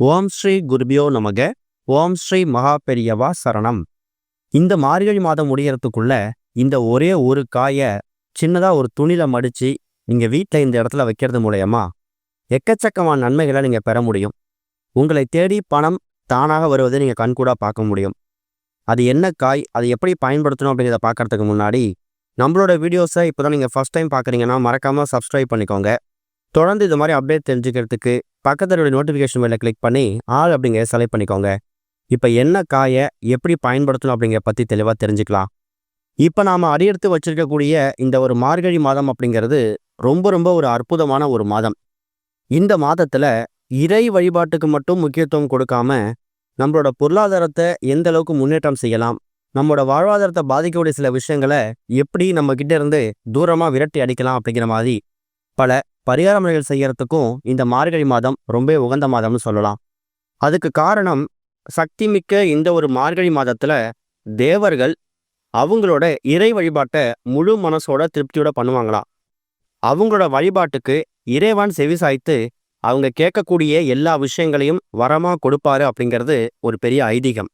ஓம் ஸ்ரீ குருபியோ நமக. ஓம் ஸ்ரீ மகா பெரியவா சரணம். இந்த மார்கழி மாதம் முடியறதுக்குள்ள இந்த ஒரே ஒரு காயை சின்னதா ஒரு துணியில் மடிச்சு நீங்க வீட்டில் இந்த இடத்துல வைக்கிறது மூலயமா எக்கச்சக்கமான நன்மைகளை நீங்க பெற முடியும். உங்களை தேடி பணம் தானாக வருவதை நீங்க கண்கூடா பார்க்க முடியும். அது என்ன காய் அதை எப்படி பயன்படுத்தணும் அப்படிங்கிறத பார்க்குறதுக்கு முன்னாடி நம்மளோட வீடியோஸை இப்போ தான் நீங்கள் ஃபஸ்ட் டைம் பார்க்குறீங்கன்னா மறக்காமல் சப்ஸ்கிரைப் பண்ணிக்கோங்க. தொடர்ந்து இது மாதிரி அப்டேட் தெரிஞ்சுக்கிறதுக்கு பக்கத்தில் நோட்டிஃபிகேஷன் மேலே கிளிக் பண்ணி ஆள் அப்படிங்கிற செலக்ட் பண்ணிக்கோங்க. இப்போ என்ன காயை எப்படி பயன்படுத்தணும் அப்படிங்கிற பற்றி தெளிவாக தெரிஞ்சுக்கலாம். இப்போ நாம் அடியெடுத்து வச்சிருக்கக்கூடிய இந்த ஒரு மார்கழி மாதம் அப்படிங்கிறது ரொம்ப ரொம்ப ஒரு அற்புதமான ஒரு மாதம். இந்த மாதத்தில் இறை வழிபாட்டுக்கு மட்டும் முக்கியத்துவம் கொடுக்காம நம்மளோட பொருளாதாரத்தை எந்த அளவுக்கு முன்னேற்றம் செய்யலாம் நம்மளோட வாழ்வாதாரத்தை பாதிக்கக்கூடிய சில விஷயங்களை எப்படி நம்ம கிட்ட இருந்து தூரமாக விரட்டி அடிக்கலாம் அப்படிங்கிற மாதிரி பல பரிகார முறைகள் செய்யறதுக்கும் இந்த மார்கழி மாதம் ரொம்ப உகந்த மாதம்னு சொல்லலாம். அதுக்கு காரணம் சக்தி மிக்க இந்த ஒரு மார்கழி மாதத்துல தேவர்கள் அவங்களோட இறை வழிபாட்டை முழு மனசோட திருப்தியோட பண்ணுவாங்களாம். அவங்களோட வழிபாட்டுக்கு இறைவான் செவிசாய்த்து அவங்க கேட்கக்கூடிய எல்லா விஷயங்களையும் வரமா கொடுப்பாரு அப்படிங்கிறது ஒரு பெரிய ஐதீகம்.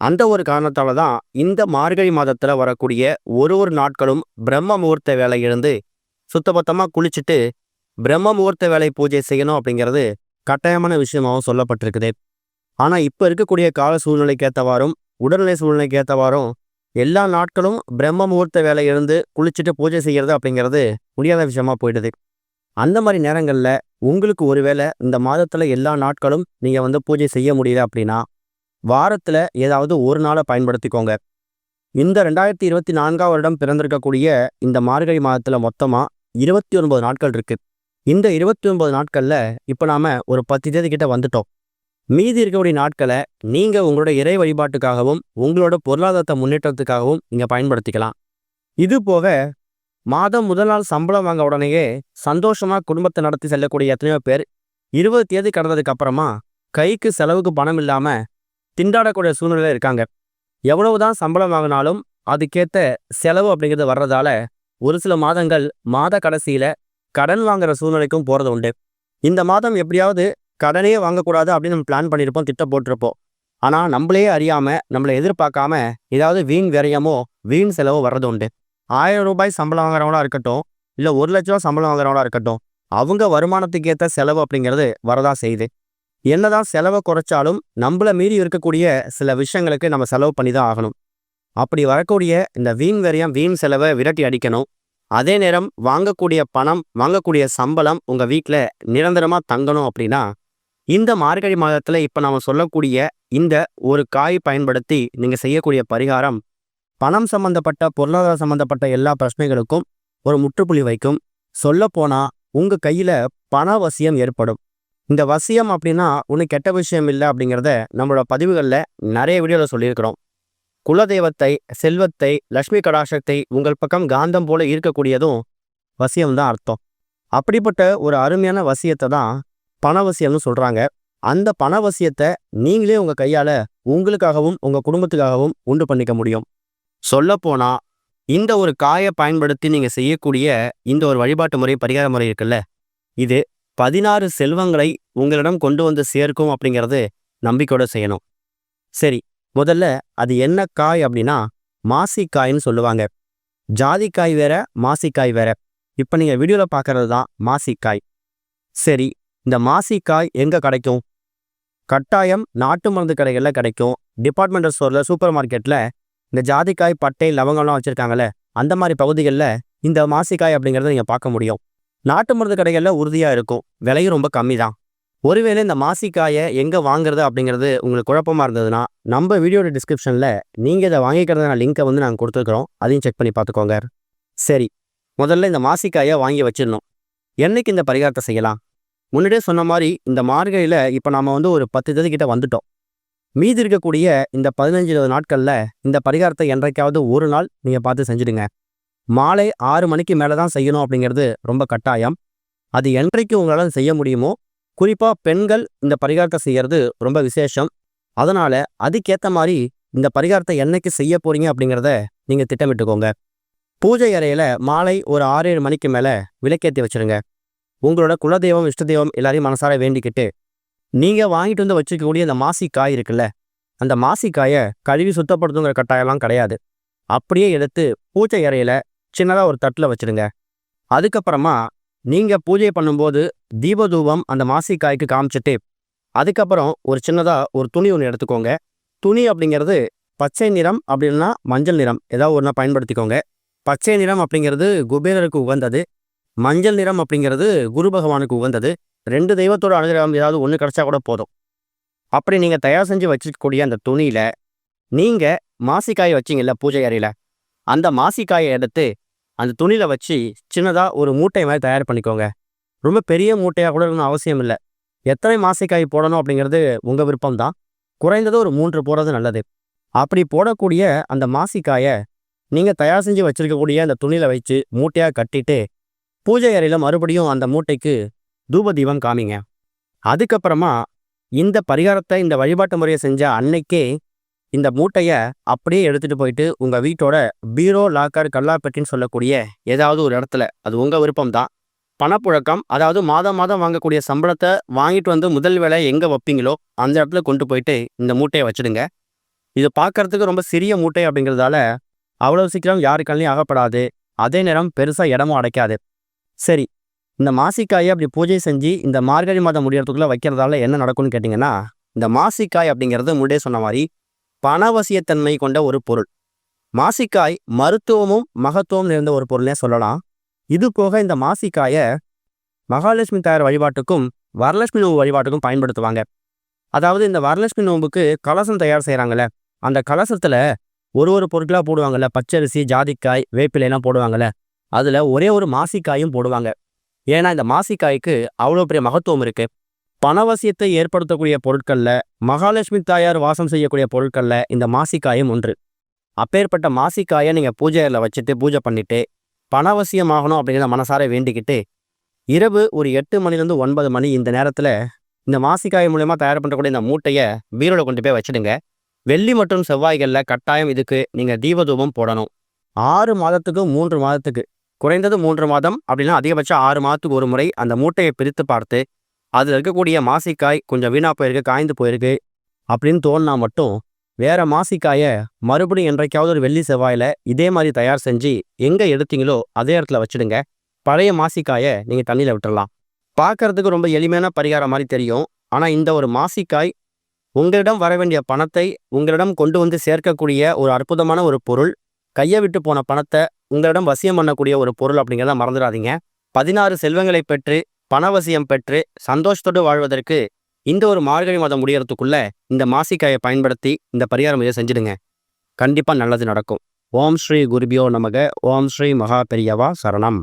அந்த ஒரு காரணத்தால தான் இந்த மார்கழி மாதத்துல வரக்கூடிய ஒரு ஒரு நாட்களும் பிரம்ம முகூர்த்த வேலை எழுந்து சுத்தபத்தமாக குளிச்சுட்டு பிரம்ம முகூர்த்த வேலை பூஜை செய்யணும் அப்படிங்கிறது கட்டாயமான விஷயமாகவும் சொல்லப்பட்டிருக்குது. ஆனா இப்போ இருக்கக்கூடிய கால சூழ்நிலைக்கு ஏற்றவாறும் உடல்நிலை சூழ்நிலைக்கு ஏற்றவாறும் எல்லா நாட்களும் பிரம்ம முகூர்த்த வேலை இருந்து குளிச்சுட்டு பூஜை செய்யறது அப்படிங்கிறது முடியாத விஷயமா போயிடுது. அந்த மாதிரி நேரங்கள்ல உங்களுக்கு ஒருவேளை இந்த மாதத்துல எல்லா நாட்களும் நீங்க வந்து பூஜை செய்ய முடியல அப்படின்னா வாரத்துல ஏதாவது ஒரு நாளை பயன்படுத்திக்கோங்க. இந்த ரெண்டாயிரத்தி இருபத்தி நான்காம் வருடம் பிறந்திருக்கக்கூடிய இந்த மார்கழி மாதத்துல மொத்தமாக இருபத்தி ஒன்பது நாட்கள் இருக்கு. இந்த இருபத்தி ஒன்பது நாட்கள்ல இப்போ நாம ஒரு பத்து தேதி கிட்ட வந்துட்டோம். மீதி இருக்கக்கூடிய நாட்களை நீங்க உங்களோட இறை வழிபாட்டுக்காகவும் உங்களோட பொருளாதாரத்தை முன்னேற்றத்துக்காகவும் நீங்க பயன்படுத்திக்கலாம். இது போக மாதம் முதல் நாள் சம்பளம் வாங்க உடனேயே சந்தோஷமா குடும்பத்தை நடத்தி செல்லக்கூடிய எத்தனையோ பேர் இருபது தேதி கடந்ததுக்கு அப்புறமா கைக்கு செலவுக்கு பணம் இல்லாம திண்டாடக்கூடிய சூழ்நிலையில் இருக்காங்க. எவ்வளவுதான் சம்பளம் வாங்கினாலும் அதுக்கேத்த செலவு அப்படிங்கிறது வர்றதால ஒரு சில மாதங்கள் மாத கடைசியில் கடன் வாங்குற சூழ்நிலைக்கும் போறது உண்டு. இந்த மாதம் எப்படியாவது கடனே வாங்கக்கூடாது அப்படின்னு நம்ம பிளான் பண்ணியிருப்போம் திட்டம் போட்டிருப்போம். ஆனா நம்மளே அறியாம நம்மளை எதிர்பார்க்காம ஏதாவது வீண் விரயமோ வீண் செலவோ வர்றது உண்டு. ஆயிரம் ரூபாய் சம்பளம் வாங்குறவங்களா இருக்கட்டும் இல்ல ஒரு லட்ச ரூபா சம்பளம் வாங்குறவங்களா இருக்கட்டும் அவங்க வருமானத்துக்கு ஏற்ற செலவு அப்படிங்கிறது வரதா செய்யுது. என்னதான் செலவை குறைச்சாலும் நம்மள மீறி இருக்கக்கூடிய சில விஷயங்களுக்கு நம்ம செலவு பண்ணி தான் ஆகணும். அப்படி வரக்கூடிய இந்த வீண் வரியம் வீண் செலவை விரட்டி அடிக்கணும். அதே நேரம் வாங்கக்கூடிய பணம் வாங்கக்கூடிய சம்பளம் உங்க வீட்டில் நிரந்தரமா தங்கணும் அப்படின்னா இந்த மார்கழி மாதத்துல இப்ப நாம சொல்லக்கூடிய இந்த ஒரு காய் பயன்படுத்தி நீங்க செய்யக்கூடிய பரிகாரம் பணம் சம்பந்தப்பட்ட பொருளாதார சம்பந்தப்பட்ட எல்லா பிரச்சனைகளுக்கும் ஒரு முற்றுப்புள்ளி வைக்கும். சொல்லப்போனால் உங்கள் உங்க கையில பண வசியம் ஏற்படும். இந்த வசியம் அப்படின்னா ஒன்றும் கெட்ட விஷயம் இல்லை அப்படிங்கிறத நம்மளோட பதிவுகளில் நிறைய வீடியோவில் சொல்லியிருக்கிறோம். குலதெய்வத்தை செல்வத்தை லக்ஷ்மி கடாசத்தை உங்கள் பக்கம் காந்தம் போல ஈர்க்கக்கூடியதும் வசியம் தான் அர்த்தம். அப்படிப்பட்ட ஒரு அருமையான வசியத்தை தான் பணவசியம்னு சொல்றாங்க. அந்த பணவசியத்தை நீங்களே உங்க கையால உங்களுக்காகவும் உங்க குடும்பத்துக்காகவும் உண்டு பண்ணிக்க முடியும். சொல்லப்போனால் இந்த ஒரு காயை பயன்படுத்தி நீங்க செய்யக்கூடிய இந்த ஒரு வழிபாட்டு முறை பரிகார முறை இருக்குல்ல? இது பதினாறு செல்வங்களை உங்களிடம் கொண்டு வந்து சேர்க்கும் அப்படிங்கிறது நம்பிக்கையோட செய்யணும். சரி முதல்ல அது என்ன காய் அப்படின்னா மாசிக்காய்ன்னு சொல்லுவாங்க. ஜாதிக்காய் வேற மாசிக்காய் வேற. இப்போ நீங்க வீடியோவில் பார்க்குறது தான் மாசிக்காய். சரி இந்த மாசிக்காய் எங்க கிடைக்கும்? கட்டாயம் நாட்டு மருந்து கடைகளில் கிடைக்கும். டிபார்ட்மெண்டல் ஸ்டோர்ல சூப்பர் மார்க்கெட்ல இந்த ஜாதிக்காய் பட்டை லவங்கம்லாம் வச்சுருக்காங்கல்ல அந்த மாதிரி பகுதிகளில் இந்த மாசிக்காய் அப்படிங்கிறத நீங்க பார்க்க முடியும். நாட்டு மருந்து கடைகளில் உறுதியா இருக்கும். விலையும் ரொம்ப கம்மி தான் ஒருவேளை இந்த மாசிக்காயை எங்க வாங்குறது அப்படிங்கிறது உங்களுக்கு குழப்பமா இருந்ததுன்னா நம்ம வீடியோட டிஸ்கிரிப்ஷன்ல நீங்க இதை வாங்கிக்கிறதான லிங்க்கை வந்து நாங்கள் கொடுத்துருக்குறோம். அதையும் செக் பண்ணி பார்த்துக்கோங்க. சரி முதல்ல இந்த மாசிக்காயை வாங்கி வச்சிடணும். என்னைக்கு இந்த பரிகாரத்தை செய்யலாம்? முன்னாடியே சொன்ன மாதிரி இந்த மார்கழியில் இப்போ நாம வந்து ஒரு பத்து தேதிக்கிட்ட வந்துட்டோம். மீதி இருக்கக்கூடிய இந்த பதினஞ்சு இருபது நாட்களில் இந்த பரிகாரத்தை என்றைக்காவது ஒரு நாள் நீங்கள் பார்த்து செஞ்சுடுங்க. மாலை ஆறு மணிக்கு மேலே தான் செய்யணும் அப்படிங்கிறது ரொம்ப கட்டாயம். அது என்றைக்கு உங்களால் செய்ய முடியுமோ குறிப்பாக பெண்கள் இந்த பரிகாரத்தை செய்யறது ரொம்ப விசேஷம். அதனால அதுக்கேற்ற மாதிரி இந்த பரிகாரத்தை என்னைக்கு செய்ய போறீங்க அப்படிங்கிறத நீங்கள் திட்டமிட்டுக்கோங்க. பூஜை அறையில் மாலை ஒரு ஆறு ஏழு மணிக்கு மேலே விளக்கேற்றி வச்சிருங்க. உங்களோட குலதெய்வம் இஷ்ட தெய்வம் எல்லாரையும் மனசார வேண்டிக்கிட்டு நீங்கள் வாங்கிட்டு வந்து வச்சுக்கக்கூடிய அந்த மாசிக்காய் இருக்குல்ல அந்த மாசிக்காயை கழுவி சுத்தப்படுத்துங்கிற கட்டாயம்லாம் கிடையாது. அப்படியே எடுத்து பூஜை அறையில் சின்னதாக ஒரு தட்டில் வச்சிடுங்க அதுக்கப்புறமா நீங்கள் பூஜை பண்ணும்போது தீபதூபம் அந்த மாசிக்காய்க்கு காமிச்சிட்டு அதுக்கப்புறம் ஒரு சின்னதாக ஒரு துணி ஒன்று எடுத்துக்கோங்க. துணி அப்படிங்கிறது பச்சை நிறம் அப்படின்னா மஞ்சள் நிறம். ஏதாவது ஒன்றா பயன்படுத்திக்கோங்க. பச்சை நிறம் அப்படிங்கிறது குபேரருக்கு உகந்தது. மஞ்சள் நிறம் அப்படிங்கிறது குரு பகவானுக்கு உகந்தது. ரெண்டு தெய்வத்தோட அனுகிரகம் ஏதாவது ஒன்று கிடச்சா கூட போதும். அப்படி நீங்கள் தயார் செஞ்சு வச்சுக்கக்கூடிய அந்த துணியில் நீங்கள் மாசிக்காயை வச்சிங்கல்ல பூஜை அறையில். அந்த மாசிக்காயை எடுத்து அந்த துணியில் வச்சு சின்னதாக ஒரு மூட்டை மாதிரி தயார் பண்ணிக்கோங்க. ரொம்ப பெரிய மூட்டையாக கூட இருக்கணும் அவசியம் இல்லை. எத்தனை மாசிக்காய் போடணும் அப்படிங்கிறது உங்கள் விருப்பம்தான். குறைந்தது ஒரு மூன்று போடுறது நல்லது. அப்படி போடக்கூடிய அந்த மாசிக்காயை நீங்கள் தயார் செஞ்சு வச்சிருக்கக்கூடிய அந்த துணியில் வச்சு மூட்டையாக கட்டிட்டு பூஜை அறையில் மறுபடியும் அந்த மூட்டைக்கு தூப தீபம் காமிங்க. அதுக்கப்புறமா இந்த பரிகாரத்தை இந்த வழிபாட்டு முறையை செஞ்ச அன்னைக்கே இந்த மூட்டையை அப்படியே எடுத்துட்டு போயிட்டு உங்க வீட்டோட பீரோ லாக்கர் கல்லாப்பெட்டின்னு சொல்லக்கூடிய ஏதாவது ஒரு இடத்துல. அது உங்க விருப்பம் தான் பணப்புழக்கம் அதாவது மாதம் மாதம் வாங்கக்கூடிய சம்பளத்தை வாங்கிட்டு வந்து முதல் வேலை எங்கே வைப்பீங்களோ அந்த இடத்துல கொண்டு போயிட்டு இந்த மூட்டையை வச்சுடுங்க. இது பார்க்கறதுக்கு ரொம்ப சிறிய மூட்டை அப்படிங்கிறதால அவ்வளவு சீக்கிரம் யாரு ஆகப்படாது அதே நேரம் பெருசாக இடமும் அடைக்காது. சரி இந்த மாசிக்காயை அப்படி பூஜை செஞ்சு இந்த மார்கழி மாதம் முடியறதுக்குள்ளே வைக்கிறதால என்ன நடக்கும்னு கேட்டிங்கன்னா இந்த மாசிக்காய் அப்படிங்கிறது முன்னே சொன்ன மாதிரி பணவசியத்தன்மை கொண்ட ஒரு பொருள். மாசிக்காய் மருத்துவமும் மகத்துவம் நிறைந்த ஒரு பொருள்னே சொல்லலாம். இது போக இந்த மாசிக்காயை மகாலட்சுமி தாயார் வழிபாட்டுக்கும் வரலட்சுமி நோம்பு வழிபாட்டுக்கும் பயன்படுத்துவாங்க. அதாவது இந்த வரலட்சுமி நோம்புக்கு கலசம் தயார் செய்கிறாங்கல்ல அந்த கலசத்தில் ஒரு ஒரு பொருட்களாக போடுவாங்கல்ல பச்சரிசி ஜாதிக்காய் வேப்பிலைலாம் போடுவாங்கள்ல அதில் ஒரே ஒரு மாசிக்காயும் போடுவாங்க. ஏன்னா இந்த மாசிக்காய்க்கு அவ்வளோ பெரிய மகத்துவம் இருக்கு. பணவசியத்தை ஏற்படுத்தக்கூடிய பொருட்களில் மகாலட்சுமி தாயார் வாசம் செய்யக்கூடிய பொருட்களில் இந்த மாசிக்காயும் ஒன்று. அப்பேற்பட்ட மாசிக்காயை நீங்கள் பூஜையில் வச்சுட்டு பூஜை பண்ணிட்டு பணவசியமாகணும் அப்படிங்கிற மனசார வேண்டிக்கிட்டு இரவு ஒரு எட்டு மணிலேருந்து ஒன்பது மணி இந்த நேரத்தில் இந்த மாசிக்காய் மூலயமா தயார் பண்ணக்கூடிய இந்த மூட்டையை பீரோவில் கொண்டு போய் வச்சிடுங்க. வெள்ளி மற்றும் செவ்வாய்களில் கட்டாயம் இதுக்கு நீங்கள் தீபதூபம் போடணும். ஆறு மாதத்துக்கு மூன்று மாதத்துக்கு. குறைந்தது மூன்று மாதம் அப்படின்னா அதிகபட்சம் ஆறு மாதத்துக்கு ஒரு முறை அந்த மூட்டையை பிரித்து பார்த்து அதில் இருக்கக்கூடிய மாசிக்காய் கொஞ்சம் வீணாக போயிருக்கு காய்ந்து போயிருக்கு அப்படின்னு தோணுனா மட்டும் வேற மாசிக்காயை மறுபடியும் என்றைக்காவது ஒரு வெள்ளி செவ்வாயில் இதே மாதிரி தயார் செஞ்சு எங்கே எடுத்தீங்களோ அதே இடத்துல வச்சிடுங்க. பழைய மாசிக்காயை நீங்கள் தண்ணியில் விட்டுடலாம் பார்க்குறதுக்கு ரொம்ப எளிமையான பரிகாரம் மாதிரி தெரியும். ஆனால் இந்த ஒரு மாசிக்காய் உங்களிடம் வர வேண்டிய பணத்தை உங்களிடம் கொண்டு வந்து சேர்க்கக்கூடிய ஒரு அற்புதமான ஒரு பொருள் கையை விட்டு போன பணத்தை உங்களிடம் வசியம் பண்ணக்கூடிய ஒரு பொருள் அப்படிங்கிறத மறந்துடாதீங்க. பதினாறு செல்வங்களை பெற்று பணவசியம் பெற்று சந்தோஷத்தோடு வாழ்வதற்கு இந்த ஒரு மார்கழி மாதம் முடியறதுக்குள்ள இந்த மாசிக்காயை பயன்படுத்தி இந்த பரிகாரம் இதை செஞ்சிடுங்க. கண்டிப்பாக நல்லது நடக்கும். ஓம் ஸ்ரீ குருபியோ நமக. ஓம் ஸ்ரீ மகா பெரியவா சரணம்.